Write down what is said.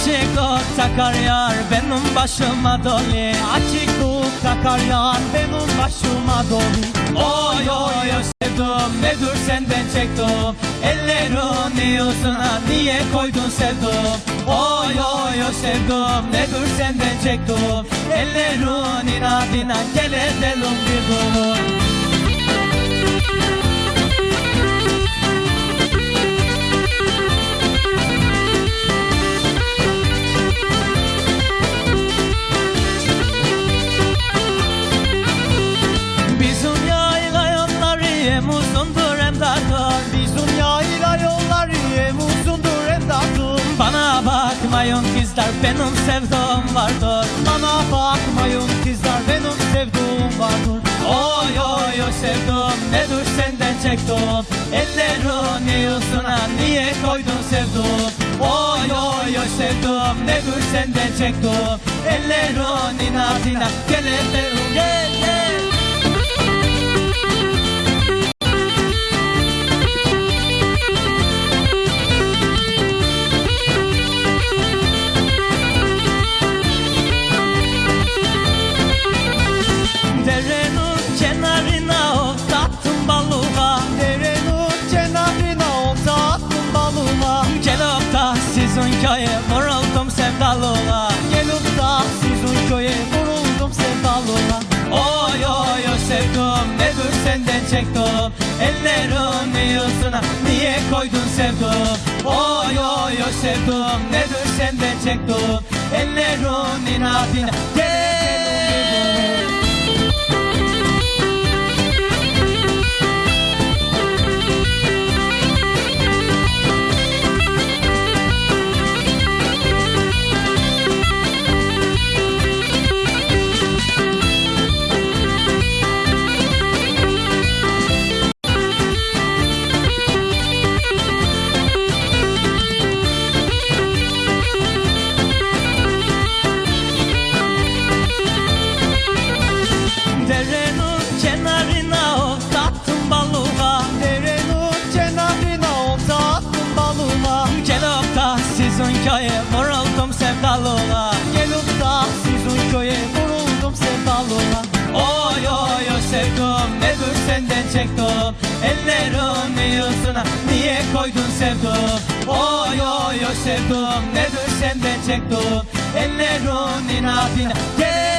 Açık ot takar yar benim başıma doli. Açık ot takar yar benim başıma doli. Oy oy oy sevdum ne dur senden çektim. Ellerin yüzüne niye koydun sevdum? Oy oy oy sevdum ne dur senden çektim. Ellerin inadına gel edelim bir gün kızlar benim sevdum vardır. Bana bakmayın kızlar benim sevdum vardır. Oy oy oy sevdum ne dur senden çektim Ellerini yüzüne niye koydun sevdum Oy oy oy sevdum ne dur senden çektim Ellerinin ardına gel ellerim gel gel köye vuruldum sevdalığa. Gelip da sizin köye vuruldum sevdalığa. Oy oy oy sevdum ne dur senden çektim. Ellerini yüzüne niye koydun sevdum? Oy oy oy sevdum ne dur senden çektim. Ellerinin adına gel sizin köye vuruldum sevdalığa Gelip da sizin köye vuruldum sevdalığa Oy oy oy sevdum ne dur senden çektim. Ellerini yüzüne niye koydun sevdum? Oy oy oy sevdum ne dur senden çektim. Ellerinin adına gel